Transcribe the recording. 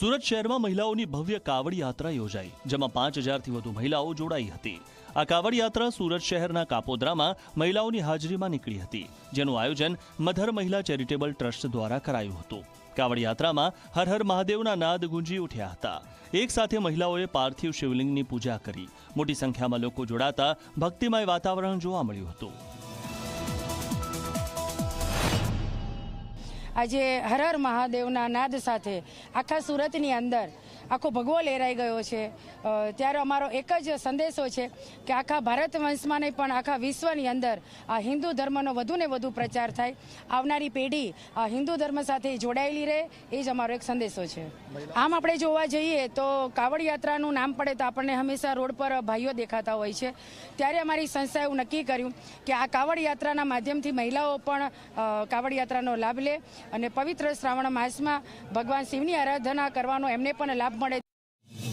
સુરત શહેરમાં મહિલાઓની ભવ્ય કાવડ યાત્રા યોજાઈ, જેમાં પાંચ હજારથી વધુ મહિલાઓ જોડાઈ હતી. આ કાવડ યાત્રા સુરત શહેરના કાપોદ્રામાં મહિલાઓની હાજરીમાં નીકળી હતી, જેનું આયોજન મધર મહિલા ચેરિટેબલ ટ્રસ્ટ દ્વારા કરાયું હતું. કાવડ યાત્રામાં હર હર મહાદેવના નાદ ગુંજી ઉઠ્યા હતા. એક સાથે મહિલાઓએ પાર્થિવ શિવલિંગની પૂજા કરી, મોટી સંખ્યામાં લોકો જોડાતા ભક્તિમય વાતાવરણ જોવા મળ્યું હતું. આજે હર હર મહાદેવના નાદ સાથે આખા સુરતની અંદર આખો ભગવો લહેરાઈ ગયો છે. ત્યારે અમારો એક જ સંદેશો છે કે આખા ભારત વંશમાં નહીં પણ આખા વિશ્વની અંદર આ હિન્દુ ધર્મનો વધુ ને વધુ પ્રચાર થાય. આવનારી પેઢી આ હિન્દુ ધર્મ સાથે જોડાયેલી રહે, એ જ અમારો એક સંદેશો છે. આમ આપણે જોવા જઈએ તો કાવડ યાત્રાનું નામ પડે તો આપણને હંમેશા રોડ પર ભાઈઓ દેખાતા હોય છે. ત્યારે અમારી સંસ્થાએ એવું નક્કી કર્યું કે આ કાવડ યાત્રાના માધ્યમથી મહિલાઓ પણ કાવડ યાત્રાનો લાભ લે અને પવિત્ર શ્રાવણ માસમાં ભગવાન શિવની આરાધના કરવાનો એમને પણ લાભ ಮಾಡಿದ್ರು